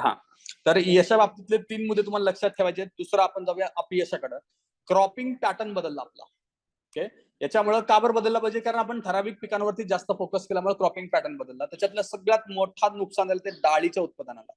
हा. तर यशा बाबतीतले तीन मुद्दे तुम्हाला लक्षात ठेवायचे. दुसरं आपण जाऊया अपयशाकडे. क्रॉपिंग पॅटर्न बदलला आपला. ओके याच्यामुळे का बरं बदलला पाहिजे? कारण आपण ठराविक पिकांवरती जास्त फोकस केल्यामुळे क्रॉपिंग पॅटर्न बदलला. त्याच्यातलं सगळ्यात मोठा नुकसान झालं ते डाळीच्या उत्पादनाला.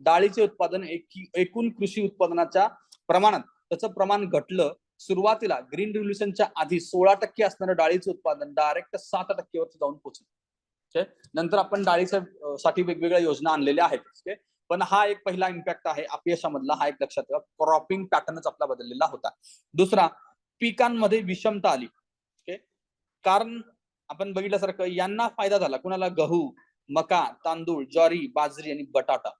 डाळीचे उत्पादन एकी- एकूण कृषी उत्पादनाच्या प्रमाणात त्याचं प्रमाण घटलं सुरुवातीला ग्रीन रिव्होल्युशनच्या आधी सोळा टक्के असणारं डाळीचं उत्पादन डायरेक्ट सात टक्केवरती जाऊन पोहोचलं नंतर आपण डाळीच्या साठी वेगवेगळ्या योजना आणलेल्या आहेत. पण हा एक पहिला इम्पॅक्ट आहे अपयशामधला हा एक लक्षात ठेवा. क्रॉपिंग पॅटर्नच आपला बदललेला होता. दुसरा पिकांमध्ये विषमता आली. ओके कारण आपण बघितल्यासारखं यांना फायदा झाला. कुणाला? गहू मका तांदूळ ज्वारी बाजरी आणि बटाटा.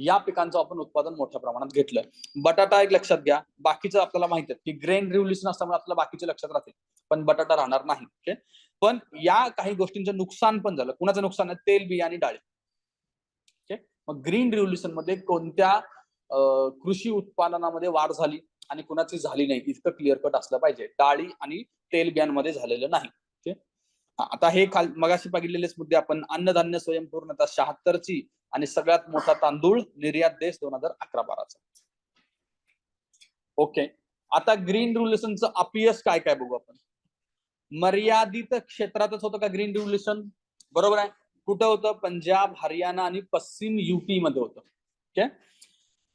या पिकांचं आपण उत्पादन मोठ्या प्रमाणात घेतलं. बटाटा एक लक्षात घ्या. बाकीचं आपल्याला माहीत आहे की ग्रेन रिव्होल्युशन असल्यामुळे आपल्याला बाकीचे लक्षात राहतील. पण बटाटा राहणार नाही. ओके पण या काही गोष्टींचं नुकसान पण झालं. कुणाचं नुकसान आहे? तेल बिया आणि डाळी. ओके मग ग्रीन रिव्होल्युशनमध्ये कोणत्या कृषी उत्पादनामध्ये वाढ झाली आणि कुणाची झाली नाही इतकं क्लिअर कट असलं पाहिजे. डाळी आणि तेल बियांमध्ये झालेलं नाही. ओके आता हे खाल मगाशी बघितलेलेच मुद्दे आपण. अन्नधान्य स्वयंपूर्णता शहात्तरची आणि सगळ्यात मोठा तांदूळ निर्यात देश दोन हजार अकरा बाराचा. ओके. आता ग्रीन रिव्होल्युशनचं अपयश काय काय बघू आपण? मर्यादित क्षेत्रातच होतं का ग्रीन रिव्होल्युशन बरोबर आहे? कुठं होतं? पंजाब हरियाणा आणि पश्चिम युपी मध्ये होतं. ओके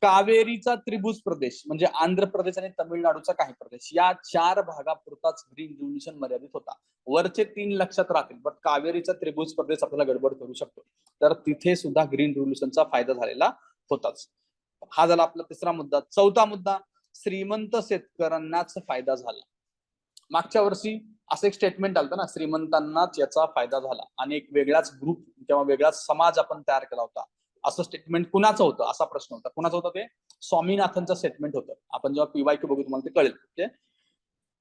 कावेरीचा त्रिभुज प्रदेश म्हणजे आंध्र प्रदेश आणि तमिळनाडूचा काही प्रदेश या चार भागापुरताच ग्रीन रिव्होल्युशन मर्यादित होता. वरचे तीन लक्षात राहतील पण कावेरीचा त्रिभुज प्रदेश आपल्याला गडबड करू शकतो. तर तिथे सुद्धा ग्रीन रिव्होल्युशनचा फायदा झालेला होताच. हा झाला आपला तिसरा मुद्दा. चौथा मुद्दा श्रीमंत शेतकऱ्यांनाच फायदा झाला. मागच्या वर्षी असं एक स्टेटमेंट आलं ना श्रीमंतांनाच याचा फायदा झाला. आणि एक वेगळाच ग्रुप किंवा वेगळाच समाज आपण तयार केला होता. असं स्टेटमेंट कुणाचं होतं? असा प्रश्न होता. कुणाचं होतं ते? स्वामीनाथनचं स्टेटमेंट होतं. आपण जेव्हा पीवाय बघू तुम्हाला ते कळेल. ओके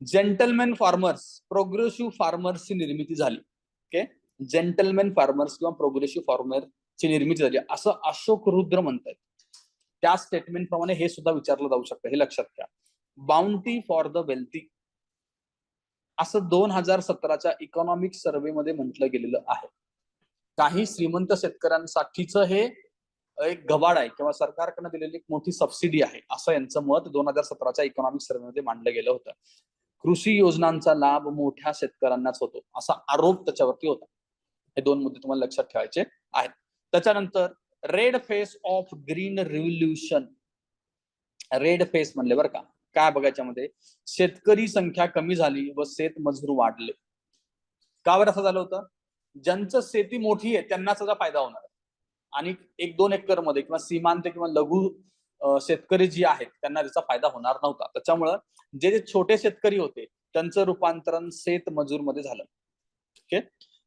जेंटलमॅन फार्मर्स प्रोग्रेसिव्ह फार्मर्सची निर्मिती झाली. ओके जेंटलमॅन फार्मर्स किंवा प्रोग्रेसिव्ह फार्मरची निर्मिती झाली. असं अशोक रुद्र म्हणतात त्या स्टेटमेंट प्रमाणे हे सुद्धा विचारलं जाऊ शकतं. हे लक्षात घ्या. बाउंटी फॉर द वेल्थी असं दोन हजार सतराच्या इकॉनॉमिक सर्व्हे मध्ये म्हटलं गेलेलं आहे. काही श्रीमंत शेतकऱ्यांसाठीच हे एक गवाड आहे किंवा सरकारकडनं दिलेली एक मोठी सबसिडी आहे असं यांचं मत दोन हजार सतराच्या इकॉनॉमिक सर्व्हे मध्ये मांडलं गेलं होतं. कृषी योजनांचा लाभ मोठ्या शेतकऱ्यांनाच होतो असा आरोप त्याच्यावरती होता. हे दोन मुद्दे तुम्हाला लक्षात ठेवायचे आहेत. त्याच्यानंतर red face of green revolution red face म्हणले बरं का. काय बघायच्यामध्ये शेतकरी संख्या कमी झाली व शेत मजूर वाढले. का बरं असं झालं होतं? ज्यांचं शेती मोठी आहे त्यांना त्याचा फायदा होणार आणि एक दोन एकरमध्ये किंवा सीमांत किंवा लघु शेतकरी जी आहेत त्यांना त्याचा फायदा होणार नव्हता. त्याच्यामुळं जे जे छोटे शेतकरी होते त्यांचं रूपांतरण शेत मजूरमध्ये झालं. ओके?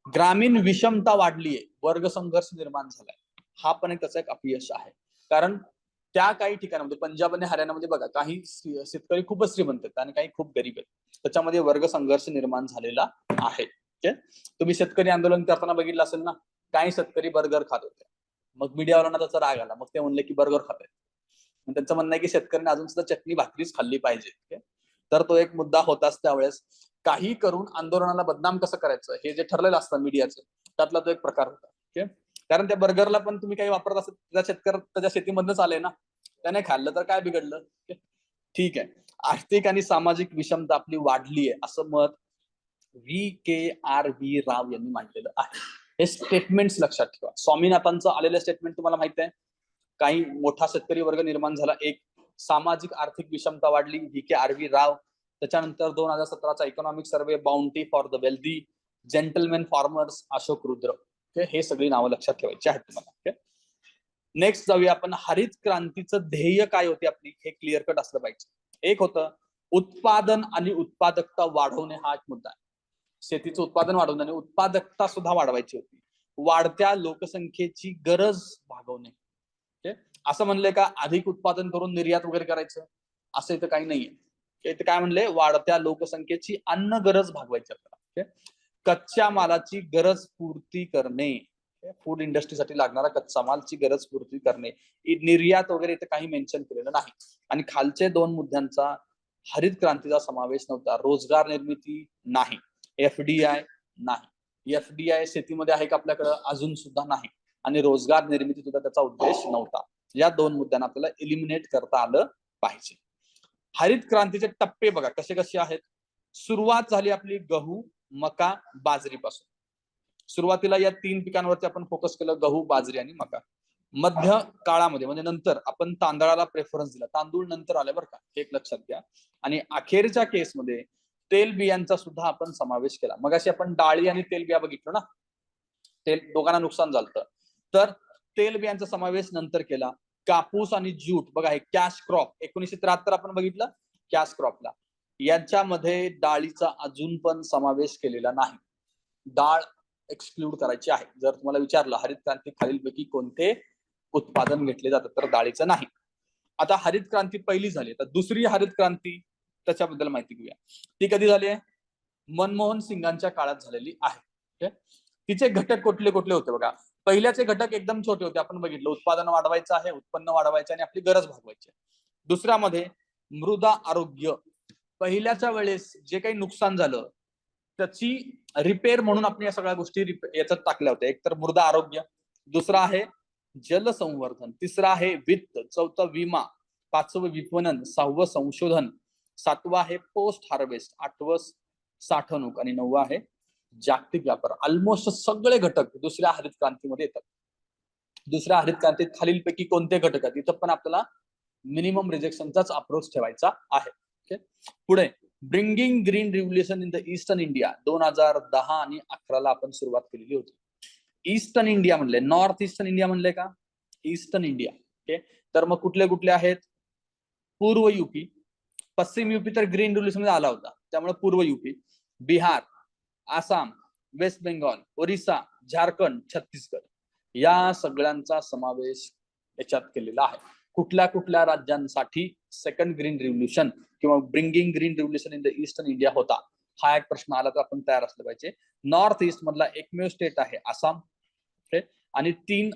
ग्रामीण विषमता वाढलीये वर्ग संघर्ष निर्माण झालाय. हा पण एक त्याचा एक अपयश आहे. कारण त्या काही ठिकाणामध्ये पंजाब आणि हरियाणामध्ये बघा काही शेतकरी खूपच श्रीमंत आहेत आणि काही खूप गरीब आहेत. त्याच्यामध्ये वर्ग संघर्ष निर्माण झालेला आहे. तुम्ही शेतकरी आंदोलन करताना बघितलं असेल ना काही शेतकरी बर्गर खात होते. मग मीडियावाल्यांना त्याचा राग आला. मग ते म्हणले की बर्गर खात आहेत. त्यांचं म्हणणं आहे की शेतकऱ्यांनी अजून सुद्धा चटणी भाकरीच खाल्ली पाहिजे. तर तो एक मुद्दा होताच त्यावेळेस काही करून आंदोलनाला बदनाम कसं करायचं? हे जे ठरलेलं असतं मीडियाचं त्यातला तो एक प्रकार होता. ओके? कारण त्या बर्गरला पण तुम्ही काही वापरत असत त्या शेतकरी त्याच्या शेतीमधनच आले ना. त्याने खाल्लं तर काय बिघडलं? ठीक आहे. आर्थिक आणि सामाजिक विषमता आपली वाढली आहे असं मत V K R V Rao यांनी मांडलेलं आहे. हे स्टेटमेंट लक्षात ठेवा. स्वामीनाथांचं आलेलं स्टेटमेंट तुम्हाला माहीत आहे? काही मोठा शेतकरी वर्ग निर्माण झाला. एक सामाजिक आर्थिक विषमता वाढली. V K R V Rao. त्याच्यानंतर दोन हजार सतराचा economic survey bounty for the wealthy gentleman farmers Ashok Rudra. हे सगळी नावं लक्षात ठेवायची आहेत तुम्हाला ओके? नेक्स्ट जाऊया आपण. हरित क्रांतीचं ध्येय काय होते आपली? हे क्लिअर कट असलं पाहिजे. एक होतं उत्पादन आणि उत्पादकता वाढवणे हा एक मुद्दा आहे. शेतीचं उत्पादन वाढवणे आणि उत्पादकता सुद्धा वाढवायची होती. वाढत्या लोकसंख्येची गरज भागवणे. ओके? असं म्हणलंय का? अधिक उत्पादन करून निर्यात वगैरे करायचं? असं इथं काही नाहीये. इथं काय म्हणले वाढत्या लोकसंख्येची अन्न गरज भागवायची आपल्याला. कच्च्या मालाची गरज पूर्ती करणे. फूड इंडस्ट्रीसाठी लागणारा कच्चा मालची गरज पूर्ती करणे. निर्यात वगैरे इथे काही मेन्शन केलेलं नाही. आणि खालचे दोन मुद्द्यांचा हरित क्रांतीचा समावेश नव्हता. रोजगार निर्मिती नाही. एफडीआय नाही. एफडीआय शेतीमध्ये आहे का आपल्याकडं? अजून सुद्धा नाही. आणि रोजगार निर्मिती सुद्धा त्याचा उद्देश नव्हता. या दोन मुद्द्यांना आपल्याला एलिमिनेट करता आलं पाहिजे. हरित क्रांतीचे टप्पे बघा कसे कसे आहेत. सुरुवात झाली आपली गहू मका बाजरीपासून. सुरुवातीला या तीन पिकांवरती आपण फोकस केलं गहू बाजरी आणि मका. मध्य काळामध्ये म्हणजे नंतर आपण तांदळाला प्रेफरन्स दिला. तांदूळ नंतर आले बरं का हे एक लक्षात घ्या. आणि अखेरच्या केसमध्ये तेल बियांचा सुद्धा आपण समावेश केला. मग अशी आपण डाळी आणि तेल बिया बघितलं ना? तेल दोघांना नुकसान झालं तर तेल बियांचा समावेश नंतर केला. कापूस आणि ज्यूट बघा हे कॅश क्रॉप एकोणीशे त्र्याहत्तर आपण बघितलं? कॅश क्रॉपला यांच्यामध्ये डाळीचा अजून पण समावेश केलेला नाही. डाळ एक्सक्लूड करायची आहे. जर तुम्हाला विचारलं हरित क्रांती खालीलपैकी कोणते उत्पादन घेतले जातात तर डाळीचं नाही. आता हरित क्रांती पहिली झाली. तर दुसरी हरित क्रांती त्याच्याबद्दल माहिती घेऊया. ती कधी झाली आहे? मनमोहन सिंगांच्या काळात झालेली आहे. ठीक आहे? तिचे घटक कुठले कुठले होते बघा? पहिल्याचे घटक एकदम छोटे होते. आपण बघितलं उत्पादन वाढवायचं आहे उत्पन्न वाढवायचं आणि आपली गरज भागवायची आहे. दुसऱ्यामध्ये मृदा आरोग्य पहिल्याच्या वेळेस जे काही नुकसान झालं त्याची रिपेअर म्हणून आपण या सगळ्या गोष्टी याच्यात टाकल्या होत्या. एक तर मृदा आरोग्य दुसरा आहे जलसंवर्धन तिसरं आहे वित्त चौथं विमा पाचवं विपणन सहावं संशोधन सातवं आहे पोस्ट हार्वेस्ट आठवं साठवणूक आणि नववं आहे जागतिक व्यापार. ऑलमोस्ट सगळे घटक दुसऱ्या हरित क्रांतीमध्ये येतात. दुसऱ्या हरित क्रांतीत खालीलपैकी कोणते घटक आहेत? इथं पण आपल्याला मिनिमम रिजेक्शनचाच अप्रोच ठेवायचा आहे. पुढे bringing green revolution in the eastern India दोन हजार दहा आणि अकराला आपण सुरुवात केलेली होती. ईस्टर्न इंडिया म्हणले. नॉर्थ ईस्टर्न इंडिया म्हणले का? ईस्टर्न इंडिया ओके तर मग कुठले कुठले आहेत? पूर्व युपी पश्चिम युपी तर ग्रीन रिव्होल्युशनमध्ये आला होता. त्यामुळे पूर्व युपी बिहार आसाम वेस्ट बेंगॉल ओरिसा झारखंड छत्तीसगड या सगळ्यांचा समावेश याच्यात केलेला आहे. कुठल्या कुठल्या राज्यांसाठी सेकंड ग्रीन रिव्होल्युशन किंवा bringing green revolution in the eastern India होता? हा एक प्रश्न आला तर आपण तयार असलं पाहिजे. नॉर्थ ईस्ट मधला एकमेव स्टेट आहे आसाम. आणि तीन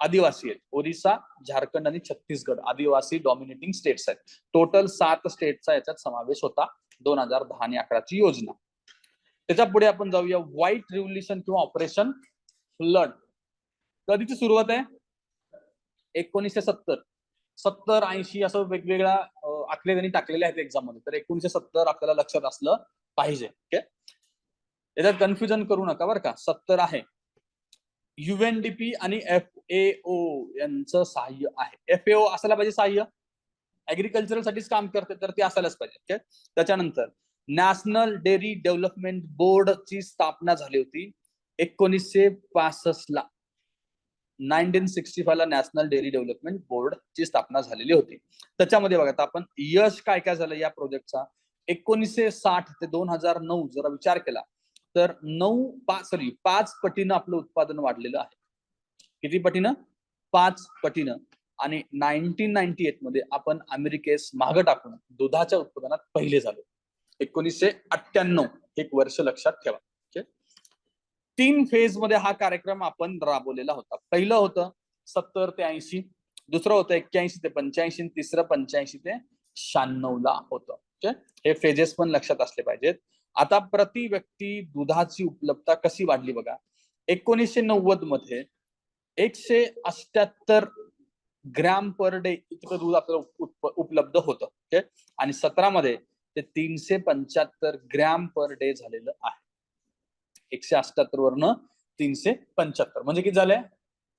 आदिवासी आहेत. ओरिसा झारखंड आणि छत्तीसगड. आदिवासी डॉमिनेटिंग स्टेट्स आहेत. टोटल सात स्टेटचा याच्यात समावेश होता दोन हजार दहा आणि अकराची योजना. त्याच्या पुढे आपण जाऊया. व्हाईट रिव्होल्युशन किंवा ऑपरेशन फ्लड कधीची सुरुवात आहे? एकोणीसशे सत्तर. सत्तर ऐंशी असं वेगवेगळ्या आकडे त्यांनी टाकलेले आहेत एक्झाममध्ये तर एकोणीशे सत्तर आपल्याला लक्षात असलं पाहिजे ओके? याच्यात कन्फ्युजन करू नका बरं का. सत्तर आहे. युएनडीपी आणि एफ ए ओ यांचं सहाय्य आहे. एफ ओ असायला पाहिजे सहाय्य? ऍग्रिकल्चरल साठीच काम करते तर ते असायलाच पाहिजे ओके? त्याच्यानंतर नॅशनल डेअरी डेव्हलपमेंट बोर्डची स्थापना झाली होती एकोणीसशे पासष्ट ला नाईन्टीन सिक्स्टी फायला नॅशनल डेअरी डेव्हलपमेंट बोर्ड ची स्थापना झालेली होती. त्याच्यामध्ये बघा आपण यश काय काय झालं या प्रोजेक्टचा? एकोणीसशे साठ ते दोन हजार नऊ जरा विचार केला तर नऊ पाच सॉरी पाच पटीनं आपलं उत्पादन वाढलेलं आहे. किती पटीनं? पाच पटीनं. आणि नाईन्टीन नाईन्टी एटमध्ये आपण अमेरिकेस मागं टाकून दुधाच्या उत्पादनात पहिले झालो. एकोणीसशे अठ्ठ्याण्णव एक वर्ष लक्षात ठेवा. तीन फेजमध्ये हा कार्यक्रम आपण राबवलेला होता. पहिलं होतं सत्तर ते ऐंशी दुसरं होतं एक्क्याऐंशी ते पंच्याऐंशी तिसरं पंच्याऐंशी ते शहाण्णव ला होतं. हे फेजेस पण लक्षात असले पाहिजेत. आता प्रति व्यक्ती दुधाची उपलब्धता कशी वाढली बघा? एकोणीसशे नव्वदमध्ये एकशे अष्ट्याहत्तर ग्रॅम पर डे इतकं दूध आपल्याला उपलब्ध होतं. ओके? आणि सतरा मध्ये ते तीनशे पंच्याहत्तर ग्रॅम पर डे झालेलं आहे. एकशे अठ्याहत्तर वरनं तीनशे पंच्याहत्तर. म्हणजे किती झालंय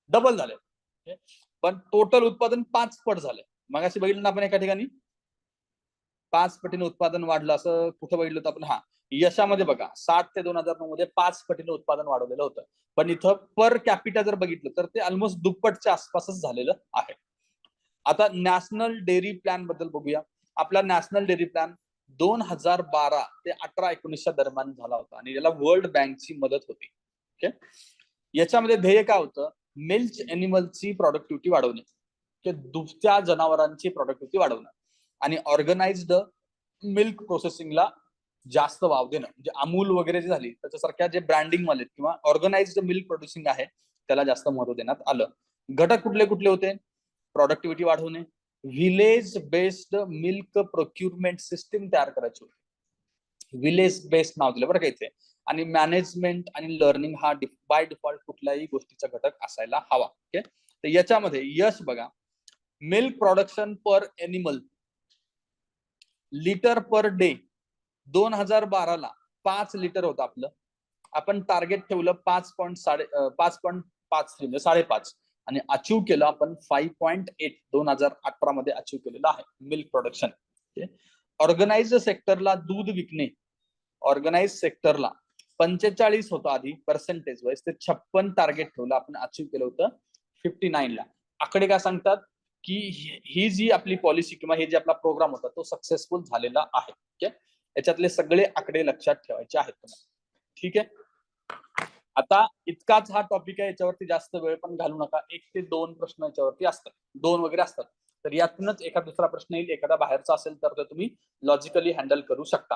डबल झालंय पण टोटल उत्पादन पाच पट झालंय मग अशी बघितलं ना आपण एका ठिकाणी? पाच पटीने उत्पादन वाढलं. असं कुठं बघितलं होतं आपण? हा. यशामध्ये बघा. साठ ते दोन हजार नऊ मध्ये पाच पटीने उत्पादन वाढवलेलं होतं. पण इथं पर कॅपिटा जर बघितलं तर ते ऑलमोस्ट दुप्पटच्या आसपासच झालेलं आहे. आता नॅशनल डेअरी प्लॅनबद्दल बघूया. आपला नॅशनल डेअरी प्लॅन दोन हजार बारा ते अठरा एकोणीसच्या दरम्यान झाला होता आणि याला वर्ल्ड बँकची मदत होती. ओके याच्यामध्ये ध्येय काय होतं? मिल्क एनिमलची प्रॉडक्टिव्हिटी वाढवणे. दुभत्या जनावरांची प्रॉडक्टिव्हिटी वाढवणं. आणि ऑर्गनाइज्ड मिल्क प्रोसेसिंगला जास्त वाव देणं. म्हणजे अमूल वगैरे जे झाली त्याच्यासारख्या जे ब्रँडिंग वाले किंवा ऑर्गनाइज्ड मिल्क प्रोड्युसिंग आहे त्याला जास्त महत्त्व देण्यात आलं. घटक कुठले कुठले होते? प्रॉडक्टिव्हिटी वाढवणे. Village based milk procurement system तयार करायची होती. विलेज बेस्ड नाव दिलं बरं का इथे. आणि मॅनेजमेंट आणि लर्निंग हा बाय डिफॉल्ट कुठल्याही गोष्टीचा घटक असायला हवा ओके? तर याच्यामध्ये यश बघा. Milk production per animal litre per day. दोन हजार बाराला पाच लिटर होतं आपलं. आपण टार्गेट ठेवलं पाच पॉईंट साडे पाच पॉईंट पाच म्हणजे साडेपाच. आणि अचीव केलं आपण फाईव्ह पॉईंट एट दोन हजार अठरा मध्ये अचीव केलेलं आहे. मिल्क प्रोडक्शन ऑर्गनाइज सेक्टरला दूध विकणे. ऑर्गनाइज सेक्टरला पंचेचाळीस होतं आधी पर्सेंटेज वाईज ते छप्पन टार्गेट ठेवलं आपण अचीव केलं होतं फिफ्टी ला. आकडे काय सांगतात? की ही- ही जी आपली पॉलिसी किंवा हे जे आपला प्रोग्राम होता तो सक्सेसफुल झालेला आहे. ठीक आहे याच्यातले सगळे आकडे लक्षात ठेवायचे आहेत तुम्हाला. ठीक आहे? आता इतकाच हा टॉपिक आहे याच्यावरती जास्त वेळ पण घालू नका. एक ते दोन प्रश्न याच्यावरती असतात. दोन वगैरे असतात. तर यातूनच एखादा दुसरा प्रश्न येईल एखादा बाहेरचा असेल तर तुम्ही लॉजिकली हँडल करू शकता.